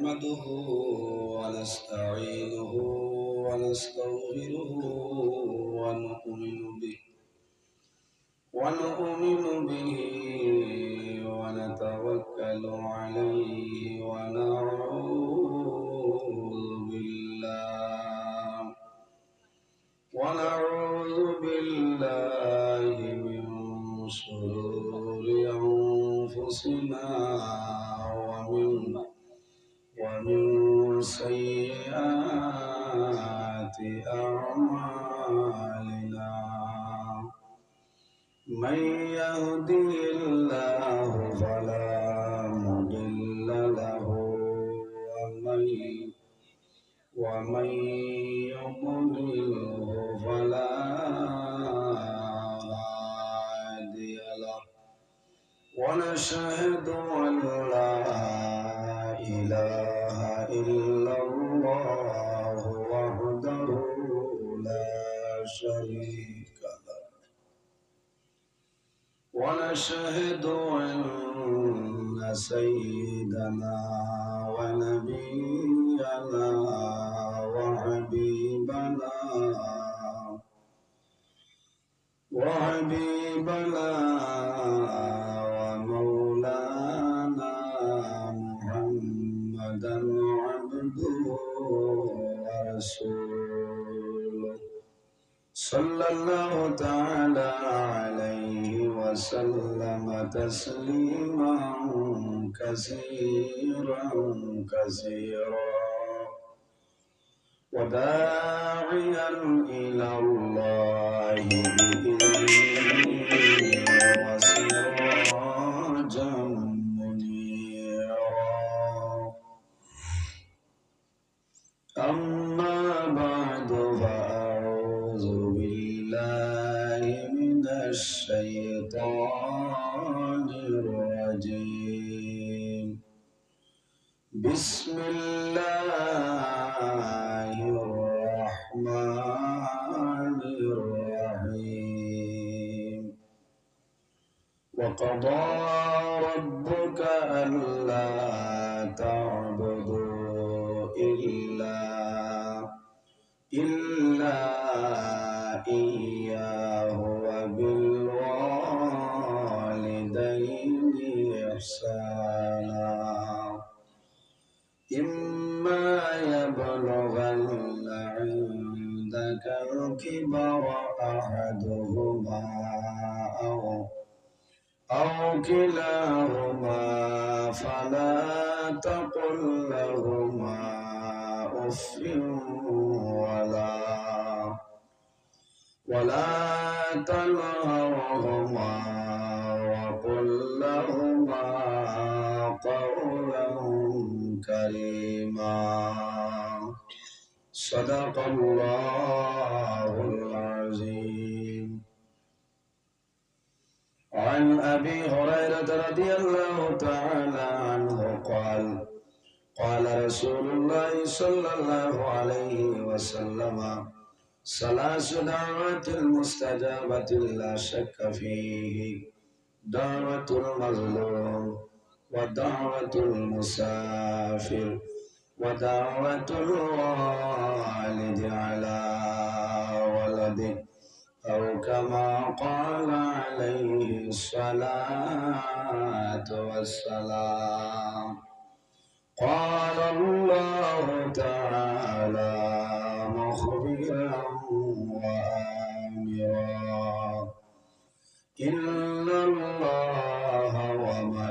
نحمده ونستعينه ونستغفره ونؤمن به ونؤمن به ونتوكل عليه. ومن سيئات أعمالنا. من يهده الله فلا مضل له. ومن ومن يضلله فلا هادي له. ونشهد ونشهد أن سيدنا ونبينا وحبيبنا وحبيبنا ومولانا محمدا عبده ورسوله صلى الله تعالى عليه وسلم تسليما كثيرا كثيرا. وداعيا إلى الله بإذنه وسراجا منيرا. أما بعد فأعوذ بالله من الشيطان بسم الله الرحمن الرحيم. وقضى ربك ألا تعبدوا إلا إلا إياه وبالوالدين إحسانا. الكبر أحدهما أو أو كلاهما فلا تقل لهما أف ولا ولا تنهرهما وقل لهما قولا كريما. صدق الله العظيم. عن أبي هريرة رضي الله تعالى عنه قال قال رسول الله صلى الله عليه وسلم ثلاث دعوات المستجابة لا شك فيه دعوة المظلوم ودعوة المسافر. ودعوة الوالد على ولده أو كما قال عليه الصلاة والسلام. قال الله تعالى مخبرا وآمرا. إن الله وملائكته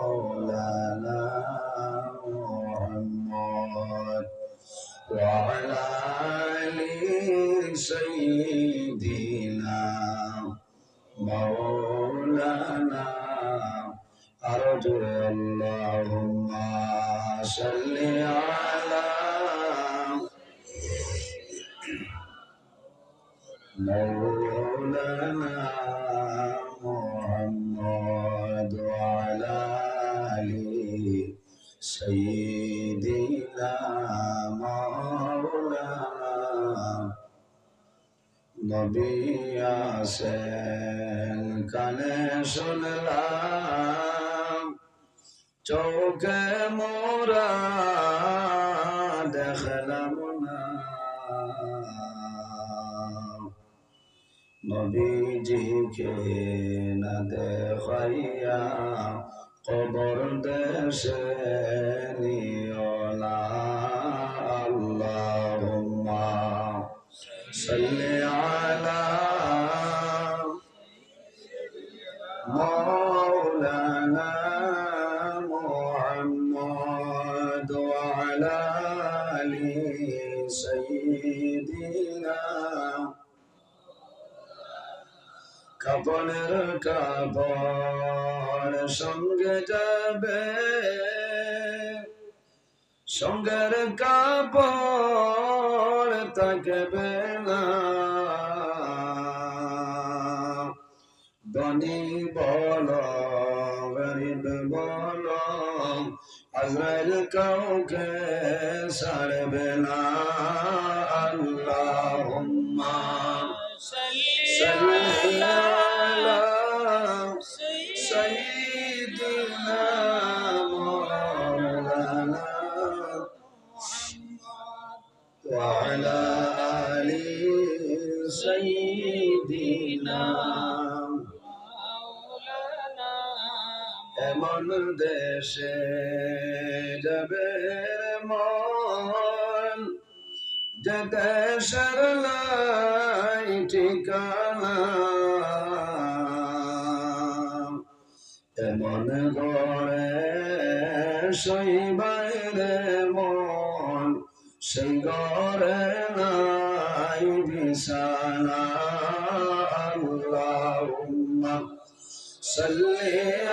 مولانا محمد وعلى آل سيدنا مولانا اللهم صل على مولانا নবী আসেন কানে শুনলাম চৌকে মোরা দেখলাম না। নবীজিকে না দেখাইয়া কবর দেশে কাপনের কাপড় সঙ্গে যাবে। সঙ্গের কাপড় থাকবে না ধনী বল গরিব বল আজরাইল কাউকে ছাড়বে না। আল্লাহুম্মা সাল্লি দেশে যাবে মন যে দেশের লাই ঠিকানা এমন গড়ে সই বাইরে মন সেই গড়ে নাই বিছানা আল্লাহুম্মা সাল্লি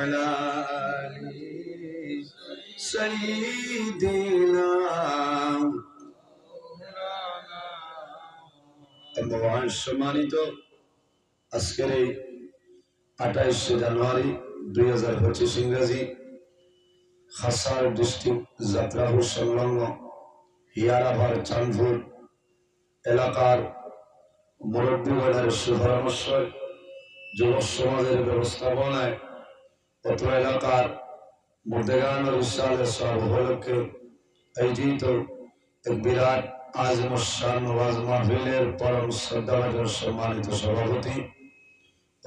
وعلى آل سيدنا মহান সম্মানিত আজকের এই আঠাইশে জানুয়ারি দুই হাজার পঁচিশ ইংরাজি খাসার ডিস্ট্রিক্ট যাত্রাপুর সংলগ্ন হিয়ারাভার চাঁদপুর এলাকার মুরব্বীগণের সুপরামর্শ যুব সমাজের ব্যবস্থাপনায় অত্র এলাকার মুর্দেগান ইসালের সব উপলক্ষে আয়োজিত এক বিরাট আজ মুসান ওয়াজ মাহফিলের পরম শ্রদ্ধাভাজন সম্মানিত সভাপতি